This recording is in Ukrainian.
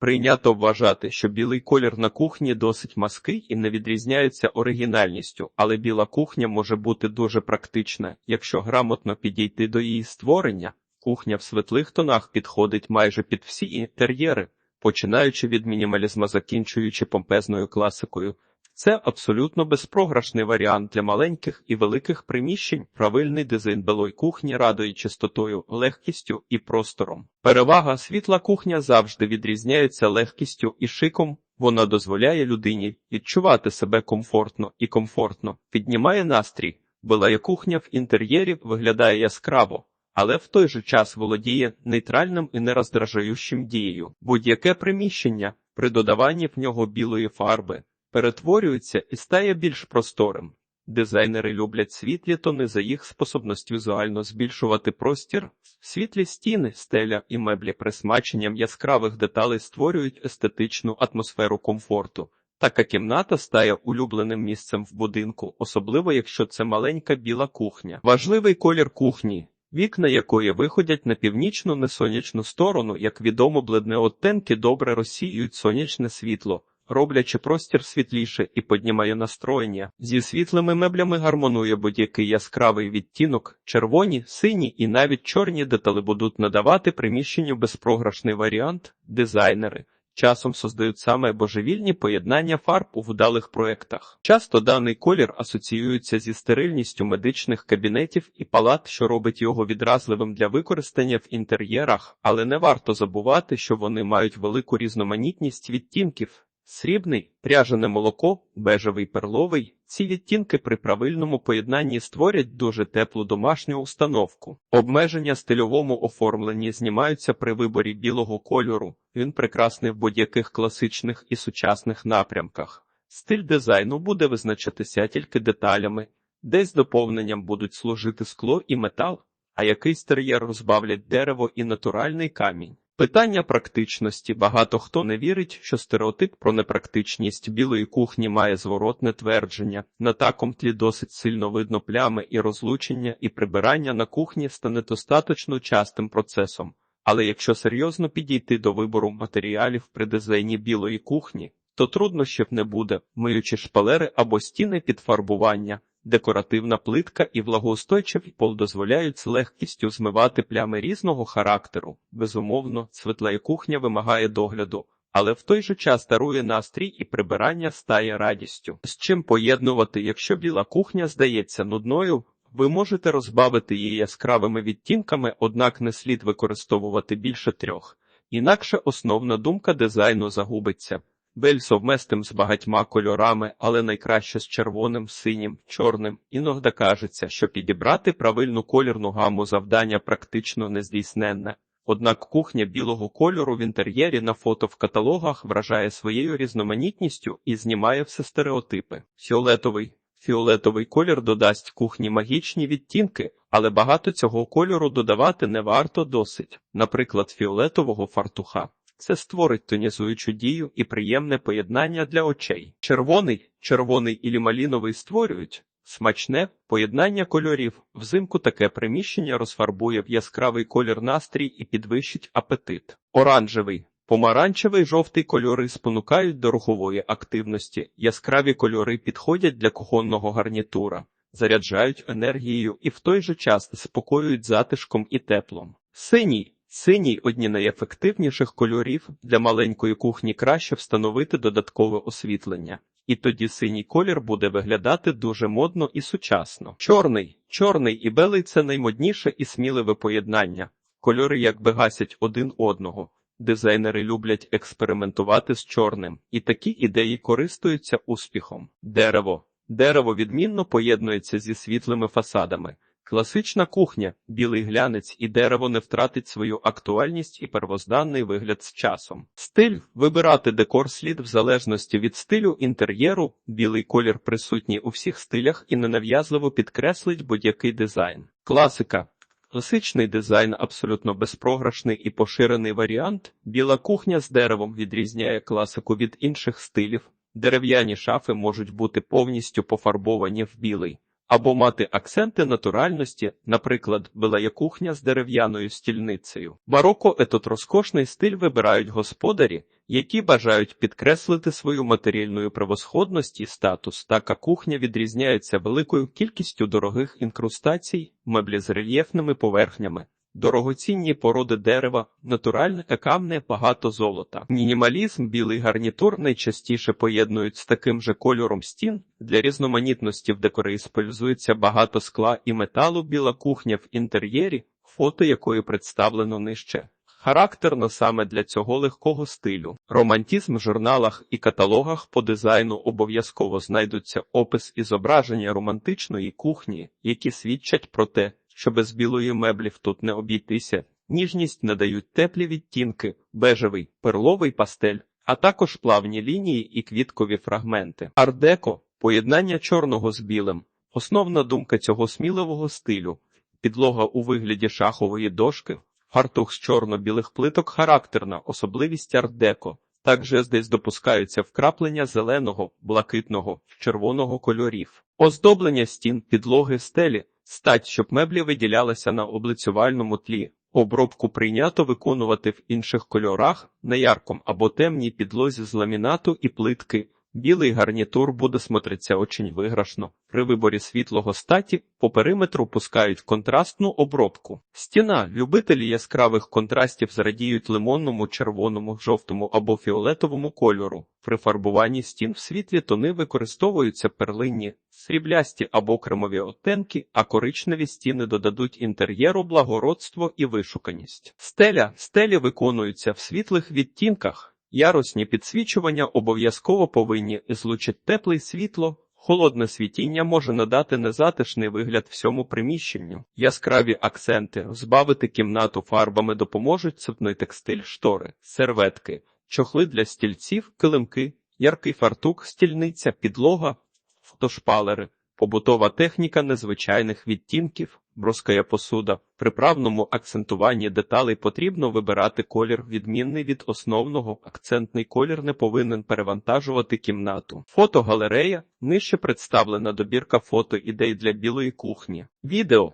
Прийнято вважати, що білий колір на кухні досить маский і не відрізняється оригінальністю, але біла кухня може бути дуже практична, якщо грамотно підійти до її створення. Кухня в світлих тонах підходить майже під всі інтер'єри, починаючи від мінімалізму, закінчуючи помпезною класикою. Це абсолютно безпрограшний варіант для маленьких і великих приміщень. Правильний дизайн білої кухні радує чистотою, легкістю і простором. Перевага світла кухня завжди відрізняється легкістю і шиком. Вона дозволяє людині відчувати себе комфортно і комфортно, піднімає настрій. Біла кухня в інтер'єрі виглядає яскраво, але в той же час володіє нейтральним і нероздражаючим дією. Будь-яке приміщення при додаванні в нього білої фарби перетворюється і стає більш просторим. Дизайнери люблять світлі тони за їх способність візуально збільшувати простір, світлі стіни, стеля і меблі присмаченням яскравих деталей створюють естетичну атмосферу комфорту. Така кімната стає улюбленим місцем в будинку, особливо якщо це маленька біла кухня. Важливий колір кухні, вікна якої виходять на північну несонячну сторону, як відомо, бледне оттенки добре розсіюють сонячне світло роблячи простір світліше і піднімає настроєння. Зі світлими меблями гармонує будь-який яскравий відтінок, червоні, сині і навіть чорні деталі будуть надавати приміщенню безпрограшний варіант, дизайнери. Часом создають саме божевільні поєднання фарб у вдалих проєктах. Часто даний колір асоціюється зі стерильністю медичних кабінетів і палат, що робить його відразливим для використання в інтер'єрах, але не варто забувати, що вони мають велику різноманітність відтінків, Срібний, пряжене молоко, бежевий перловий. Ці відтінки при правильному поєднанні створять дуже теплу домашню установку. Обмеження стильовому оформленні знімаються при виборі білого кольору. Він прекрасний в будь-яких класичних і сучасних напрямках. Стиль дизайну буде визначатися тільки деталями, десь доповненням будуть служити скло і метал, а якийсь тер'єр розбавлять дерево і натуральний камінь. Питання практичності багато хто не вірить, що стереотип про непрактичність білої кухні має зворотне твердження. На такому тлі досить сильно видно плями і розлучення, і прибирання на кухні стане достатньо частим процесом. Але якщо серйозно підійти до вибору матеріалів при дизайні білої кухні, то труднощів не буде, миючи шпалери або стіни під фарбування. Декоративна плитка і влагоустойчивий пол дозволяють з легкістю змивати плями різного характеру. Безумовно, світла і кухня вимагає догляду, але в той же час дарує настрій і прибирання стає радістю. З чим поєднувати, якщо біла кухня здається нудною, ви можете розбавити її яскравими відтінками, однак не слід використовувати більше трьох. Інакше основна думка дизайну загубиться. Бель совместим з багатьма кольорами, але найкраще з червоним, синім, чорним. Іноді кажеться, що підібрати правильну колірну гаму завдання практично нездійсненне. Однак кухня білого кольору в інтер'єрі на фото в каталогах вражає своєю різноманітністю і знімає все стереотипи. Фіолетовий Фіолетовий колір додасть кухні магічні відтінки, але багато цього кольору додавати не варто досить, наприклад, фіолетового фартуха. Це створить тонізуючу дію і приємне поєднання для очей. Червоний, червоний і лімаліновий створюють смачне поєднання кольорів. Взимку таке приміщення розфарбує в яскравий колір настрій і підвищить апетит. Оранжевий. Помаранчевий жовтий кольори спонукають до рухової активності, яскраві кольори підходять для кухонного гарнітура, заряджають енергією і в той же час спокоюють затишком і теплом. Синій Синій одні найефективніших кольорів для маленької кухні краще встановити додаткове освітлення, і тоді синій колір буде виглядати дуже модно і сучасно. Чорний, чорний і белий це наймодніше і сміливе поєднання. Кольори якби гасять один одного. Дизайнери люблять експериментувати з чорним, і такі ідеї користуються успіхом. Дерево. Дерево відмінно поєднується зі світлими фасадами. Класична кухня, білий глянець і дерево не втратить свою актуальність і первозданний вигляд з часом. Стиль вибирати декор слід в залежності від стилю інтер'єру, білий колір присутній у всіх стилях і ненав'язливо підкреслить будь-який дизайн. Класика. Класичний дизайн абсолютно безпрограшний і поширений варіант. Біла кухня з деревом відрізняє класику від інших стилів. Дерев'яні шафи можуть бути повністю пофарбовані в білий або мати акценти натуральності, наприклад, білая кухня з дерев'яною стільницею. Бароко етот розкошний стиль вибирають господарі, які бажають підкреслити свою матеріальну превосходність і статус. Така кухня відрізняється великою кількістю дорогих інкрустацій, меблі з рельєфними поверхнями. Дорогоцінні породи дерева, натуральне та багато золота. Мінімалізм, білий гарнітур найчастіше поєднують з таким же кольором стін. Для різноманітності в декорі использується багато скла і металу. Біла кухня в інтер'єрі, фото якої представлено нижче. Характерно саме для цього легкого стилю. Романтизм в журналах і каталогах по дизайну обов'язково знайдуться опис і зображення романтичної кухні, які свідчать про те, що без білої меблів тут не обійтися. Ніжність надають теплі відтінки, бежевий, перловий пастель, а також плавні лінії і квіткові фрагменти. Ардеко поєднання чорного з білим. Основна думка цього сміливого стилю підлога у вигляді шахової дошки, фартух з чорно-білих плиток характерна особливість ардеко. Також здесь допускаються вкраплення зеленого, блакитного, червоного кольорів. Оздоблення стін, підлоги, стелі, стать, щоб меблі виділялися на облицювальному тлі. Обробку прийнято виконувати в інших кольорах, на ярком або темній підлозі з ламінату і плитки. Білий гарнітур буде смотриться очень виграшно. При виборі світлого статі по периметру пускають контрастну обробку. Стіна. Любителі яскравих контрастів зрадіють лимонному, червоному, жовтому або фіолетовому кольору. При фарбуванні стін в світлі тони використовуються перлинні, сріблясті або кремові оттенки, а коричневі стіни додадуть інтер'єру благородство і вишуканість. Стеля. Стелі виконуються в світлих відтінках. Ярусні підсвічування обов'язково повинні злучить тепле світло. Холодне світіння може надати незатишний вигляд всьому приміщенню. Яскраві акценти збавити кімнату фарбами допоможуть цупний текстиль, штори, серветки, чохли для стільців, килимки, яркий фартук, стільниця, підлога, фотошпалери, побутова техніка незвичайних відтінків, броская посуда. При правному акцентуванні деталей потрібно вибирати колір відмінний від основного. Акцентний колір не повинен перевантажувати кімнату. Фотогалерея нижче представлена добірка фото ідей для білої кухні. Відео